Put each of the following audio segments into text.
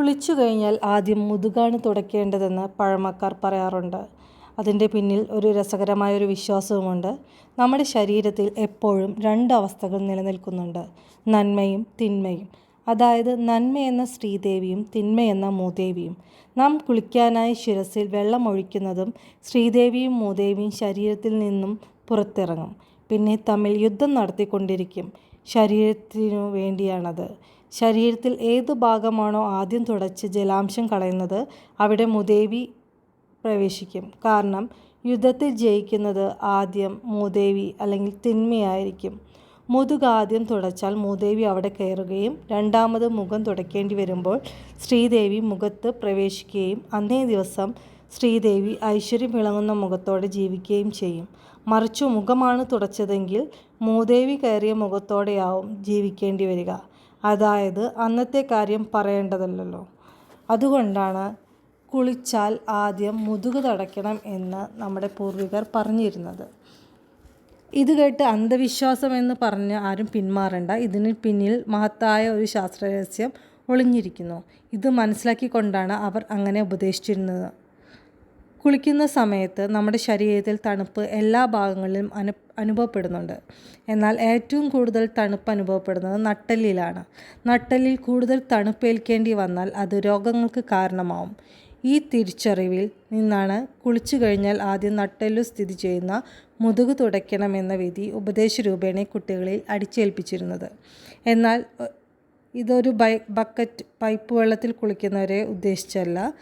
കുളിച്ചു കഴിഞ്ഞാൽ ആദ്യം മുതുകാണ് തുടയ്ക്കേണ്ടതെന്ന് പഴമക്കാർ പറയാറുണ്ട്. അതിന്റെ പിന്നിൽ ഒരു രസകരമായ ഒരു വിശ്വാസവുമുണ്ട്. നമ്മുടെ ശരീരത്തിൽ എപ്പോഴും രണ്ട് അവസ്ഥകൾ നിലനിൽക്കുന്നുണ്ട്. നന്മയും തിന്മയും. അതായത് നന്മയെന്ന ശ്രീദേവിയും തിന്മയെന്ന മൂദേവിയും. നാം കുളിക്കാനായി ശിരസിൽ വെള്ളം ഒഴിക്കുന്നതും ശ്രീദേവിയും മൂദേവിയും ശരീരത്തിൽ നിന്നും പുറത്തിറങ്ങും. പിന്നെ തമ്മിൽ യുദ്ധം നടത്തിക്കൊണ്ടിരിക്കും. ശരീരത്തിനു വേണ്ടിയാണത്. ശരീരത്തിൽ ഏത് ഭാഗമാണോ ആദ്യം തുടച്ച് ജലാംശം കളയുന്നത് അവിടെ മുദേവി പ്രവേശിക്കും. കാരണം യുദ്ധത്തിൽ ജയിക്കുന്നത് ആദ്യം മൂദേവി അല്ലെങ്കിൽ തിന്മയായിരിക്കും. മുതുക ആദ്യം തുടച്ചാൽ മൂദേവി അവിടെ കയറുകയും രണ്ടാമത് മുഖം തുടയ്ക്കേണ്ടി വരുമ്പോൾ ശ്രീദേവി മുഖത്ത് പ്രവേശിക്കുകയും അന്നേ ദിവസം ശ്രീദേവി ഐശ്വര്യം വിളങ്ങുന്ന മുഖത്തോടെ ജീവിക്കുകയും ചെയ്യും. മറിച്ചു മുഖമാണ് തുടച്ചതെങ്കിൽ മൂദേവി കയറിയ മുഖത്തോടെയാവും ജീവിക്കേണ്ടി വരിക. അതായത് അന്നത്തെ കാര്യം പറയേണ്ടതല്ലല്ലോ. അതുകൊണ്ടാണ് കുളിച്ചാൽ ആദ്യം മുതുക് തടയ്ക്കണം എന്ന് നമ്മുടെ പൂർവികർ പറഞ്ഞിരുന്നത്. ഇത് കേട്ട് അന്ധവിശ്വാസം എന്ന് പറഞ്ഞ് ആരും പിന്മാറണ്ട. ഇതിന് പിന്നിൽ മഹത്തായ ഒരു ശാസ്ത്രരഹസ്യം ഒളിഞ്ഞിരിക്കുന്നു. ഇത് മനസ്സിലാക്കിക്കൊണ്ടാണ് അവർ അങ്ങനെ ഉപദേശിച്ചിരുന്നത്. കുളിക്കുന്ന സമയത്ത് നമ്മുടെ ശരീരത്തിൽ തണുപ്പ് എല്ലാ ഭാഗങ്ങളിലും അനു അനുഭവപ്പെടുന്നുണ്ട്. എന്നാൽ ഏറ്റവും കൂടുതൽ തണുപ്പ് അനുഭവപ്പെടുന്നത് നട്ടെല്ലിലാണ്. നട്ടെല്ലിൽ കൂടുതൽ തണുപ്പേൽക്കേണ്ടി വന്നാൽ അത് രോഗങ്ങൾക്ക് കാരണമാവും. ഈ തിരിച്ചറിവിൽ നിന്നാണ് കുളിച്ചു കഴിഞ്ഞാൽ ആദ്യം നട്ടെല്ലു സ്ഥിതി ചെയ്യുന്ന മുതുക് തുടയ്ക്കണമെന്ന വിധി ഉപദേശ രൂപേണ കുട്ടികളിൽ അടിച്ചേൽപ്പിച്ചിരുന്നത്. എന്നാൽ ഇതൊരു ബൈ ബക്കറ്റ് പൈപ്പ് വെള്ളത്തിൽ കുളിക്കുന്നവരെ ഉദ്ദേശിച്ചല്ല.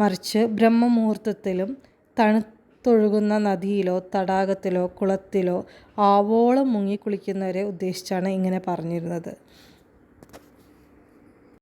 മറിച്ച് ബ്രഹ്മമുഹൂർത്തത്തിലും തണുത്തൊഴുകുന്ന നദിയിലോ തടാകത്തിലോ കുളത്തിലോ ആവോളം മുങ്ങി കുളിക്കുന്നവരെ ഉദ്ദേശിച്ചാണ് ഇങ്ങനെ പറഞ്ഞിരുന്നത്.